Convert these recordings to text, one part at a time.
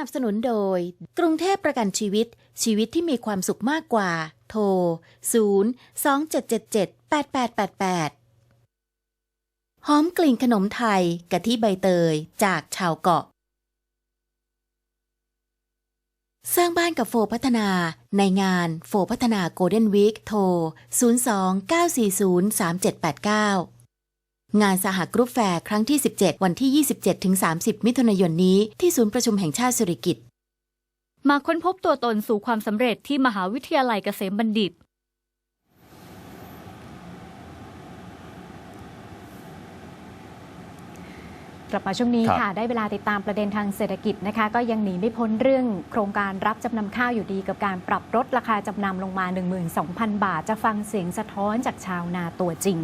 นับสนุนโดย กรุงเทพประกันชีวิต ชีวิตที่มีความสุขมากกว่า โทร 0 2 7 7 7 8 8 8 8 หอมกลิ่นขนมไทยกะทิใบเตยจากชาวเกาะ สร้างบ้านกับโฟพัฒนา ในงานโฟพัฒนาโกลเด้นวีคโทร 02 940 3789 งานสหกรุ๊ปแฟร์ครั้งที่ 17 วันที่ 27-30 มิถุนายนนี้ที่ศูนย์ประชุมแห่งชาติสุริกิตมาค้นพบตัวตนสู่ความสำเร็จที่มหาวิทยาลัยเกษมบัณฑิต กลับมาช่วงนี้ครับค่ะ ได้เวลาติดตามประเด็นทางเศรษฐกิจนะคะ ก็ยังหนีไม่พ้นเรื่องโครงการรับจำนำข้าวอยู่ดีกับการปรับลดราคาจำนำลงมา 12,000 บาท จะฟังเสียงสะท้อนจากชาวนาตัวจริง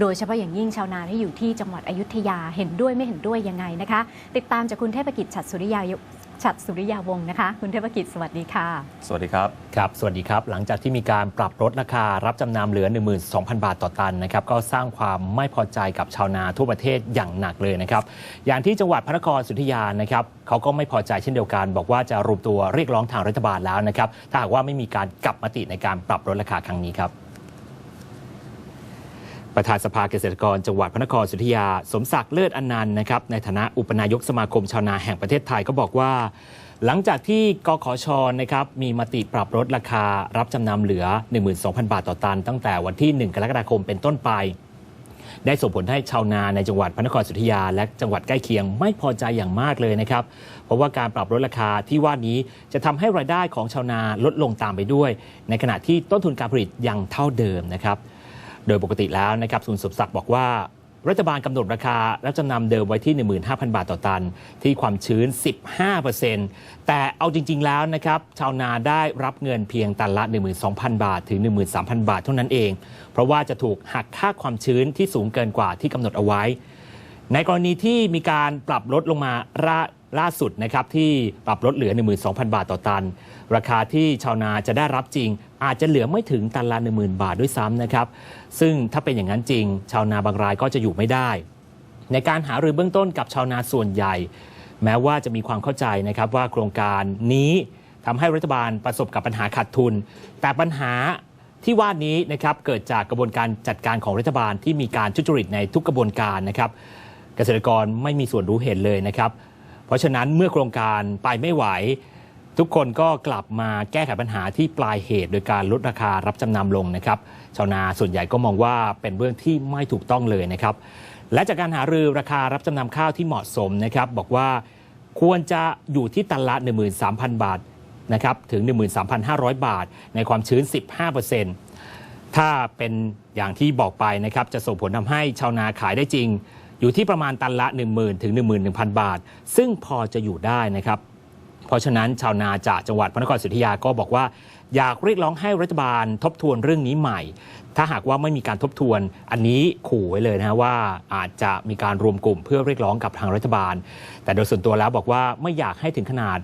โดยเฉพาะอย่างยิ่งชาวนาที่อยู่ที่จังหวัดอยุธยาเห็นด้วยไม่เห็นด้วยยังไงนะคะ ติดตามจากคุณเทพกิจฉัตรสุริยา ฉัตรสุริยาวงศ์นะคะ คุณเทพกิจสวัสดีค่ะ สวัสดีครับ ครับ สวัสดีครับ หลังจากที่มีการปรับลดราคารับจำนำเหลือ 12,000 บาทต่อตันนะครับ ก็สร้างความไม่พอใจกับชาวนาทั่วประเทศอย่างหนักเลยนะครับ อย่างที่จังหวัดพระนครสุธยานะครับเขาก็ไม่พอใจเช่นเดียวกัน บอกว่าจะรวมตัวเรียกร้องทางรัฐบาลแล้วนะครับ ถ้าหากว่าไม่มีการกลับมติในการปรับลดราคาครั้งนี้ครับ ประธานสภาเกษตรกรจังหวัดพระนครสุธยา สมศักดิ์เลิศอนันต์นะครับในฐานะอุปนายกสมาคมชาวนาแห่งประเทศไทยก็บอกว่า หลังจากที่กขชนะครับมีมติปรับลดราคารับจำนำเหลือ 12,000 บาทต่อตัน ตั้งแต่วันที่ 1 กรกฎาคมเป็นต้นไป ได้ส่งผลให้ชาวนาในจังหวัดพระนครสุธยา และจังหวัดใกล้เคียงไม่พอใจอย่างมากเลยนะครับ เพราะว่าการปรับลดราคาที่ว่านี้จะทำให้รายได้ของชาวนาลดลงตามไปด้วย ในขณะที่ต้นทุนการผลิตยังเท่าเดิมนะครับ โดยปกติแล้วนะครับคุณสมศักดิ์บอกว่ารัฐบาลกำหนดราคารับจำนำเดิมไว้ที่ 15,000 บาทต่อตัน ที่ความชื้น 15%แต่เอาจริง ๆ แล้วนะครับชาวนาได้รับเงินเพียงตันละ 12,000 บาท ถึง 13,000 บาทเท่านั้นเอง เพราะว่าจะถูกหักค่าความชื้นที่สูงเกินกว่าที่กำหนดเอาไว้ ในกรณีที่มีการปรับลดลงมาล่าล่าสุดนะครับที่ปรับลดเหลือ 12,000 บาทต่อตัน ราคาที่ชาวนาจะได้รับจริง อาจจะเหลือไม่ถึงตันละ10,000 บาทด้วยซ้ำนะครับ ซึ่งถ้าเป็นอย่างนั้นจริง ชาวนาบางรายก็จะอยู่ไม่ได้ ในการหารือเบื้องต้นกับชาวนาส่วนใหญ่ แม้ว่าจะมีความเข้าใจนะครับว่าโครงการนี้ทำให้รัฐบาลประสบกับปัญหาขาดทุน แต่ปัญหาที่ว่านี้นะครับเกิดจากกระบวนการจัดการของรัฐบาลที่มีการทุจริตในทุกกระบวนการนะครับ เกษตรกรไม่มีส่วนรู้เห็นเลยนะครับ เพราะฉะนั้นเมื่อโครงการไปไม่ไหว ทุกคนก็กลับมาแก้ไขปัญหาที่ปลายเหตุ โดยการลดราคารับจำนำลงนะครับ ชาวนาส่วนใหญ่ก็มองว่าเป็นเรื่องที่ไม่ถูกต้องเลยนะครับ และจากการหารือราคารับจำนำข้าวที่เหมาะสมนะครับ บอกว่าควรจะอยู่ที่ตันละ 13,000 บาทนะครับถึง 13,500 บาท ในความชื้น 15%ถ้าเป็นอย่างที่บอกไปนะครับจะส่งผลทำให้ชาวนาขายได้จริง อยู่ที่ประมาณตันละ 10,000 ถึง 11,000 บาท ซึ่งพอจะอยู่ได้นะครับ เพราะฉะนั้นชาวนาจากจังหวัดพระนครศรีอยุธยาก็บอกว่า อยากเรียกร้องให้รัฐบาลทบทวนเรื่องนี้ใหม่ ถ้าหากว่าไม่มีการทบทวนอันนี้ขู่ไว้เลยนะฮะว่าอาจจะมีการรวมกลุ่มเพื่อเรียกร้องกับทางรัฐบาล แต่โดยส่วนตัวแล้วบอกว่าไม่อยากให้ถึงขนาด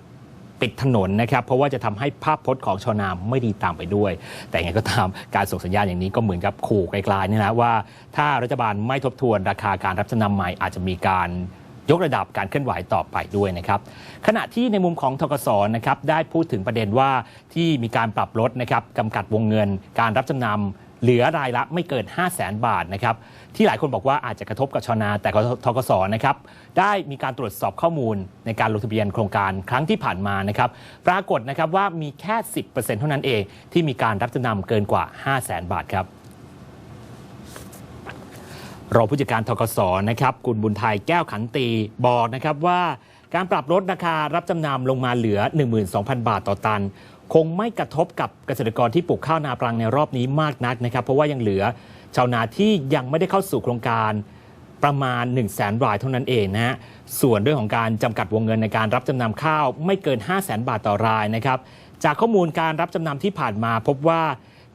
ปิดถนนนะครับ เพราะว่าจะทำให้ภาพพจน์ของชาวนาไม่ดีตามไปด้วย แต่อย่างก็ตามการส่งสัญญาณอย่างนี้ก็เหมือนกับขู่ไกลๆนี่นะว่า ถ้ารัฐบาลไม่ทบทวนราคาการรับจำนำใหม่อาจจะมีการยกระดับการเคลื่อนไหวต่อไปด้วยนะครับ ขณะที่ในมุมของทกศนะครับได้พูดถึงประเด็นว่าที่มีการปรับลดนะครับกำกัดวงเงิน การรับจำนำ เหลือรายละไม่เกิน 5 0 0แสนบาทนะครับที่หลายคนบอกว่าอาจจะกระทบกับชาวนาแต่ทกศนะครับได้มีการตรวจสอบข้อมูลในการลงทะเบียนโครงการครั้งที่ผ่านมานะครับปรากฏนะครับว่ามีแค่ 10%เท่านั้นเองที่มีการรับจำนำเกินกว่า 5 0 0แสนบาทครับรองผู้จัดการทกศนะครับคุณบุญไทยแก้วขันตีบอกนะครับว่า การปรับลดราคารับจำนำลงมาเหลือ 12,000 บาทต่อตัน คงไม่กระทบกับเกษตรกรที่ปลูกข้าวนาปรังในรอบนี้มากนักนะครับ เพราะว่ายังเหลือชาวนาที่ยังไม่ได้เข้าสู่โครงการประมาณ 1 0 0 0 0แสนรายเท่านั้นเองนะฮะ ส่วนเรื่องของการจำกัดวงเงินในการรับจำนำข้าวไม่เกิน 5 0 0แสนบาทต่อรายนะครับ จากข้อมูลการรับจำนำที่ผ่านมาพบว่า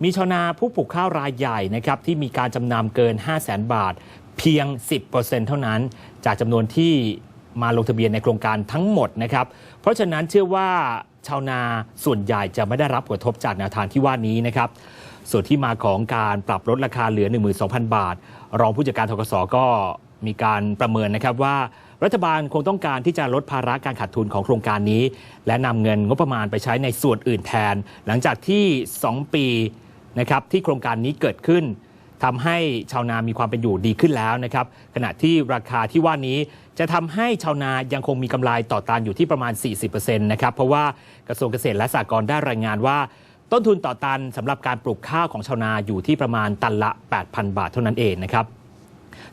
มีชาวนาผู้ปลูกข้าวรายใหญ่นะครับที่มีการจำนำเกิน 5 0 0แสนบาทเพียง 10%เท่านั้น จากจำนวนที่ มาลงทะเบียนในโครงการทั้งหมดนะครับ เพราะฉะนั้นเชื่อว่าชาวนาส่วนใหญ่จะไม่ได้รับผลกระทบจากแนวทางที่ว่านี้นะครับ ส่วนที่มาของการปรับลดราคาเหลือ 12,000 บาท รองผู้จัดการทกสก็มีการประเมินนะครับว่า รัฐบาลคงต้องการที่จะลดภาระการขาดทุนของโครงการนี้ และนำเงินงบประมาณไปใช้ในส่วนอื่นแทน หลังจากที่ 2 ปีนะครับที่โครงการนี้เกิดขึ้น ทำให้ชาวนามีความเป็นอยู่ดีขึ้นแล้วนะครับ ขณะที่ราคาที่ว่านี้จะทำให้ชาวนายังคงมีกำไรต่อตันอยู่ที่ประมาณ 40%นะครับ เพราะว่ากระทรวงเกษตรและสหกรณ์ได้รายงานว่า ต้นทุนต่อตันสำหรับการปลูกข้าวของชาวนาอยู่ที่ประมาณตันละ 8,000 บาทเท่านั้นเองนะครับ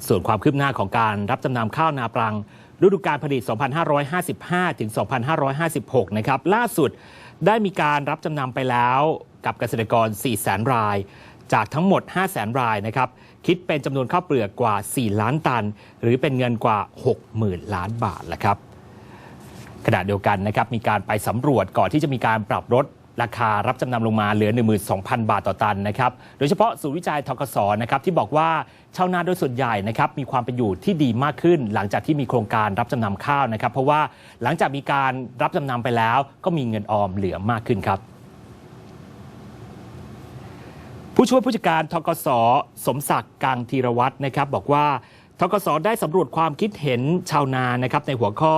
ส่วนความคืบหน้าของการรับจำนำข้าวนาปรังฤดูการผลิต 2555 ถึง 2556 นะครับ ล่าสุดได้มีการรับจำนำไปแล้วกับเกษตรกร4แสนราย จากทั้งหมด5แสนรายนะครับ คิดเป็นจำนวนข้าวเปลือกกว่า 4 ล้านตัน หรือเป็นเงินกว่า 60,000 ล้านบาทแล้วครับขณะเดียวกันนะครับมีการไปสำรวจก่อนที่จะมีการปรับลดราคารับจำนำลงมาเหลือ 12,000 บาทต่อตันนะครับ โดยเฉพาะศูนย์วิจัยทกศนะครับที่บอกว่าชาวนาโดยส่วนใหญ่นะครับมีความเป็นอยู่ที่ดีมากขึ้น หลังจากที่มีโครงการรับจำนำข้าวนะครับ เพราะว่าหลังจากมีการรับจำนำไปแล้ว ก็มีเงินออมเหลือมากขึ้นครับ ผู้ช่วยผู้จัดการทกศสมศักดิ์กังธีรวัตรนะครับ บอกว่าทกศได้สำรวจความคิดเห็นชาวนานะครับในหัวข้อ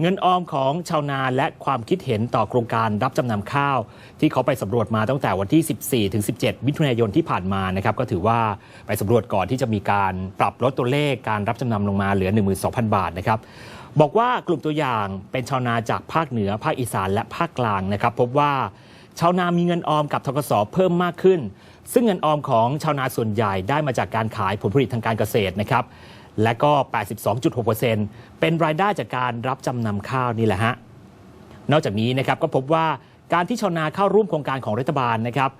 เงินออมของชาวนาและความคิดเห็นต่อโครงการรับจำนำข้าว ที่เขาไปสำรวจมาตั้งแต่วันที่ 14 ถึง 17 มิถุนายนที่ผ่านมานะครับก็ถือว่าไปสำรวจก่อนที่จะมีการปรับลดตัวเลขการรับจำนำลงมาเหลือ 12,000 บาทนะครับบอกว่ากลุ่มตัวอย่างเป็นชาวนาจากภาคเหนือ ภาคอีสานและภาคกลางนะครับพบว่าชาวนามีเงินออมกับทกสเพิ่มมากขึ้น ซึ่งเงินออมของชาวนาส่วนใหญ่ได้มาจากการขายผลผลิตทางการเกษตรนะครับ และก็ 82.6%เป็นรายได้จากการรับจำนำข้าวนี่แหละฮะ นอกจากนี้นะครับก็พบว่าการที่ชาวนาเข้าร่วมโครงการของรัฐบาลนะครับ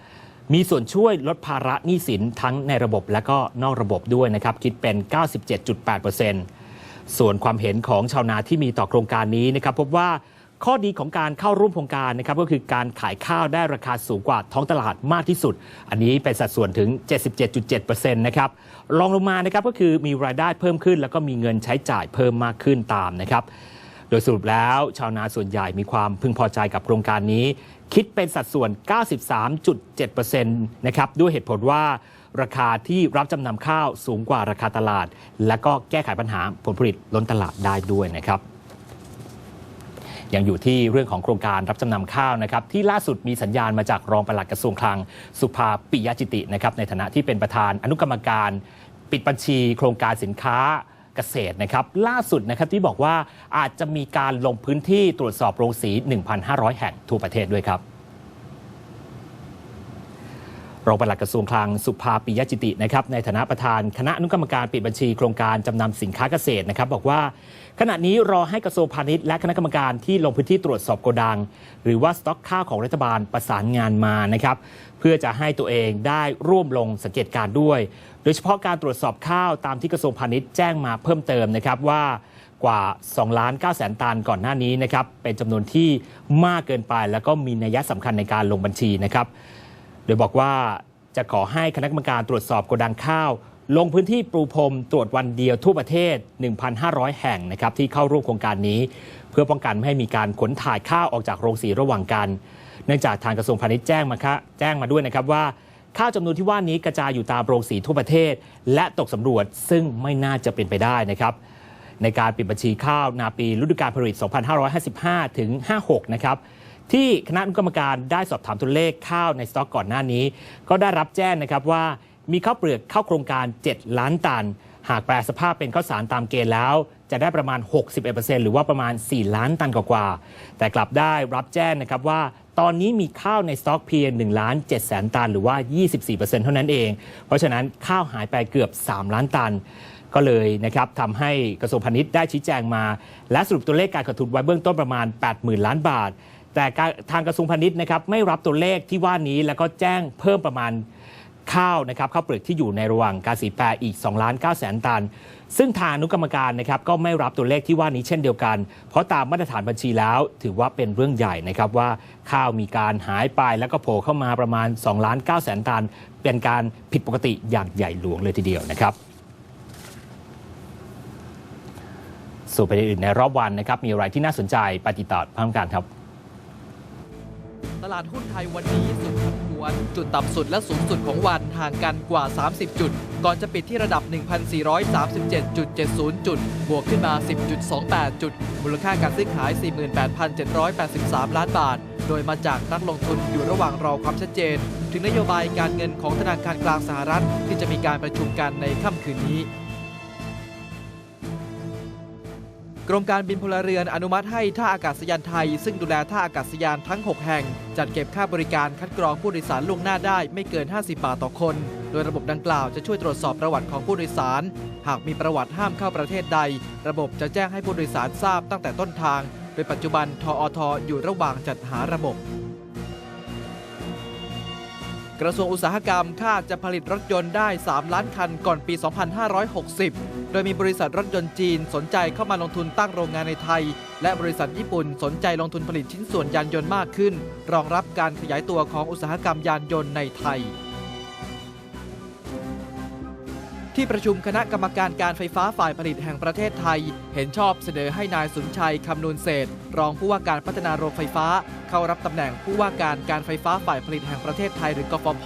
มีส่วนช่วยลดภาระหนี้สินทั้งในระบบและก็นอกระบบด้วยนะครับ คิดเป็น 97.8%ส่วนความเห็นของชาวนาที่มีต่อโครงการนี้นะครับ พบว่า ข้อดีของการเข้าร่วมโครงการนะครับก็คือการขายข้าวได้ราคาสูงกว่าท้องตลาดมากที่สุด อันนี้เป็นสัดส่วนถึง 77.7%นะครับรองลงมานะครับก็คือมีรายได้เพิ่มขึ้น แล้วก็มีเงินใช้จ่ายเพิ่มมากขึ้นตามนะครับโดยสรุปแล้วชาวนาส่วนใหญ่มีความพึงพอใจกับโครงการนี้ คิดเป็นสัดส่วน 93.7%นะครับด้วยเหตุผลว่าราคาที่รับจำนำข้าวสูงกว่าราคาตลาด และก็แก้ไขปัญหาผลผลิตล้นตลาดได้ด้วยนะครับ ยังอยู่ที่เรื่องของโครงการรับจำนำข้าวนะครับที่ล่าสุดมีสัญญาณมาจากรองปลัดกระทรวงคลังสุภาปิยจิตินะครับในฐานะที่เป็นประธานอนุกรรมการ ปิดบัญชี โครงการสินค้าเกษตรนะครับล่าสุดนะครับที่บอกว่าอาจจะมีการลงพื้นที่ตรวจสอบโรงสี 1,500 แห่งทั่วประเทศด้วยครับ รองปลัดกระทรวงคลังสุภาปิยจิตินะครับในฐานะประธานคณะอนุกรรมการปิดบัญชีโครงการจำนำสินค้าเกษตรนะครับ บอกว่าขณะนี้รอให้กระทรวงพาณิชย์และคณะกรรมการที่ลงพื้นที่ตรวจสอบโกดัง หรือว่าสต็อกข้าวของรัฐบาลประสานงานมานะครับเพื่อจะให้ตัวเองได้ร่วมลงสังเกตการด้วย โดยเฉพาะการตรวจสอบข้าวตามที่กระทรวงพาณิชย์แจ้งมาเพิ่มเติมนะครับว่ากว่า2ล้าน9แสนตันก่อนหน้านี้นะครับเป็นจำนวนที่มากเกินไป แล้วก็มีนัยสำคัญในการลงบัญชีนะครับ โดยบอกว่าจะขอให้คณะกรรมการตรวจสอบโกดังข้าว ลงพื้นที่ปรูพรมตรวจวันเดียวทั่วประเทศ 1,500 แห่งนะครับที่เข้าร่วมโครงการนี้ เพื่อป้องกันไม่ให้มีการขนถ่ายข้าวออกจากโรงสีระหว่างกัน เนื่องจากทางกระทรวงพาณิชย์แจ้งมาค่ะแจ้งมาด้วยนะครับว่าข้าวจำนวนที่ว่านี้กระจายอยู่ตามโรงสีทั่วประเทศ และตกสำรวจซึ่งไม่น่าจะเป็นไปได้นะครับในการปิดบัญชีข้าวนาปีฤดูกาลผลิต 2555 ถึง 56 นะครับ ที่คณะอนุกรรมการได้สอบถามตัวเลขข้าวในสต็อกก่อนหน้านี้ ก็ได้รับแจ้งนะครับว่ามีข้าวเปลือกเข้าโครงการ 7 ล้านตัน หากแปลสภาพเป็นข้าวสารตามเกณฑ์แล้ว จะได้ประมาณ 61%หรือว่าประมาณ 4 ล้านตันกว่าๆแต่กลับได้รับแจ้งนะครับว่าตอนนี้มีข้าวในสต็อกเพียง1ล้าน7แสนตัน หรือว่า 24%เท่านั้นเอง เพราะฉะนั้นข้าวหายไปเกือบ 3 ล้านตัน ก็เลยนะครับทำให้กระทรวงพาณิชย์ได้ชี้แจงมา และสรุปตัวเลขการขาดทุนไว้เบื้องต้นประมาณ 80,000 ล้านบาท แต่ทางกระทรวงพาณิชย์นะครับไม่รับตัวเลขที่ว่านี้แล้วก็แจ้งเพิ่มประมาณข้าวนะครับข้าวเปลือกที่อยู่ในระหว่างการสีแปรอีก2ล้าน9แสนตัน ซึ่งทางอนุกรรมการนะครับก็ไม่รับตัวเลขที่ว่านี้เช่นเดียวกัน เพราะตามมาตรฐานบัญชีแล้ว ถือว่าเป็นเรื่องใหญ่นะครับว่าข้าวมีการหายไปแล้วก็โผล่เข้ามาประมาณ2ล้าน9แสนตัน เป็นการผิดปกติอย่างใหญ่หลวงเลยทีเดียวนะครับส่วนประเด็นอื่นในรอบวันนะครับมีอะไรที่น่าสนใจไปติดต่อพร้อมกันครับ ตลาดหุ้นไทยวันนี้สุดผันผวน จุดต่ำสุดและสูงสุดของวันห่างกันกว่า 30 จุด ก่อนจะปิดที่ระดับ 1,437.70 จุด บวกขึ้นมา 10.28 จุด มูลค่าการซื้อขาย 48,783 ล้านบาท โดยมาจากนักลงทุนอยู่ระหว่างรอความชัดเจน ถึงนโยบายการเงินของธนาคารกลางสหรัฐ ที่จะมีการประชุมกันในค่ำคืนนี้ กรมการบินพลเรือนอนุมัติให้ท่าอากาศยานไทย ซึ่งดูแลท่าอากาศยานทั้ง 6 แห่ง จัดเก็บค่าบริการคัดกรองผู้โดยสารล่วงหน้าได้ไม่เกิน 50 บาทต่อคน โดยระบบดังกล่าวจะช่วยตรวจสอบประวัติของผู้โดยสาร หากมีประวัติห้ามเข้าประเทศใด ระบบจะแจ้งให้ผู้โดยสารทราบตั้งแต่ต้นทาง โดยปัจจุบันทอทอยู่ระหว่างจัดหาระบบ กระทรวงอุตสาหกรรมคาดจะผลิตรถยนต์ได้ 3 ล้านคันก่อนปี 2560 โดยมีบริษัทรถยนต์จีนสนใจเข้ามาลงทุนตั้งโรงงานในไทย และบริษัทญี่ปุ่นสนใจลงทุนผลิตชิ้นส่วนยานยนต์มากขึ้น รองรับการขยายตัวของอุตสาหกรรมยานยนต์ในไทย ที่ประชุมคณะกรรมการการไฟฟ้าฝ่ายผลิตแห่งประเทศไทย เห็นชอบเสนอให้นายสุนชัยคำนูนเศษ รองผู้ว่าการพัฒนาโรงไฟฟ้า เข้ารับตำแหน่งผู้ว่าการการไฟฟ้าฝ่ายผลิตแห่งประเทศไทยหรือกฟผ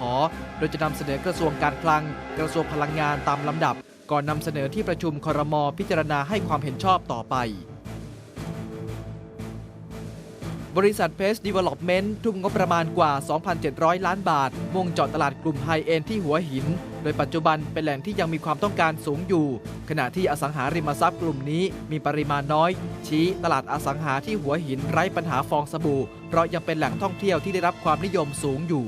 โดยจะนำเสนอกระทรวงการคลัง กระทรวงพลังงานตามลำดับ ก่อนนำเสนอที่ประชุมครมพิจารณาให้ความเห็นชอบต่อไป บริษัทเพสดีเวล็อปเมนต์ทุ่มงบประมาณกว่า 2,700 ล้านบาท มุ่งเจาะตลาดกลุ่มไฮเอ็นที่หัวหิน โดยปัจจุบันเป็นแหล่งที่ยังมีความต้องการสูงอยู่ ขณะที่อสังหาริมทรัพย์กลุ่มนี้มีปริมาณน้อย ชี้ตลาดอสังหาที่หัวหินไร้ปัญหาฟองสบู่ เพราะยังเป็นแหล่งท่องเที่ยวที่ได้รับความนิยมสูงอยู่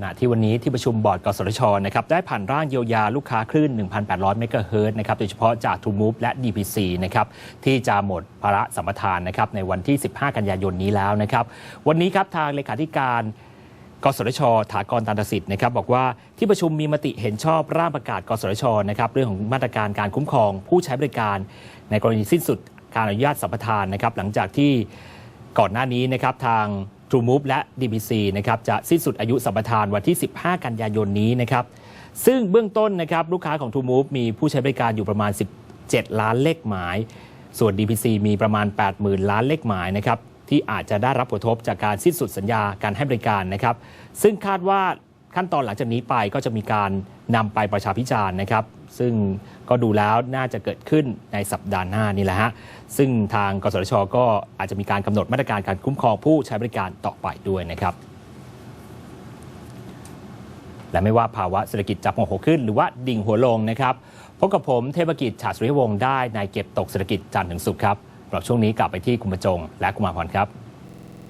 ขณะที่วันนี้ที่ประชุมบอร์ดกสทชนะครับได้ผ่านร่างเยียวยาลูกค้าคลื่น 1,800 เมกะเฮิรตซ์นะครับโดยเฉพาะจาก True Move และ DPC นะครับที่จะหมดภาระสัมปทานนะครับในวันที่ 15 กันยายนนี้แล้วนะครับ วันนี้ครับทางเลขาธิการกสทช ถากรตันตสิทธิ์นะครับบอกว่าที่ประชุมมีมติเห็นชอบร่างประกาศ กสทชนะครับเรื่องของมาตรการการคุ้มครอง ผู้ใช้บริการ ในกรณีสิ้นสุดการอนุญาตสัมปทานนะครับหลังจากที่ก่อนหน้านี้นะครับทาง True Move และ DBC นะครับจะสิ้นสุดอายุสัมปทานวันที่ 15 กันยายนนี้นะครับซึ่งเบื้องต้นนะครับลูกค้าของ True Move มีผู้ใช้บริการอยู่ประมาณ 17 ล้านเลขหมาย ส่วน DPC มีประมาณ 80,000 ล้านเลขหมายนะครับที่อาจจะได้รับผลกระทบจากการสิ้นสุดสัญญาการให้บริการนะครับ ซึ่งคาดว่า ขั้นตอนหลังจากนี้ไปก็จะมีการนำไปประชาพิจารณ์นะครับ ซึ่งก็ดูแล้วน่าจะเกิดขึ้นในสัปดาห์หน้านี่แหละฮะซึ่งทางกสทช ก็อาจจะมีการกำหนดมาตรการการคุ้มครองผู้ใช้บริการต่อไปด้วยนะครับและไม่ว่าภาวะเศรษฐกิจจะโงโหขึ้นหรือว่าดิ่งหัวลงนะครับ พบกับผมเทพกิจฉาสุริยวงศ์ได้ในเก็บตกเศรษฐกิจจันทร์ถึงศุกร์ครับสำหรับช่วงนี้กลับไปที่คุณประจงและกุมารพรครับ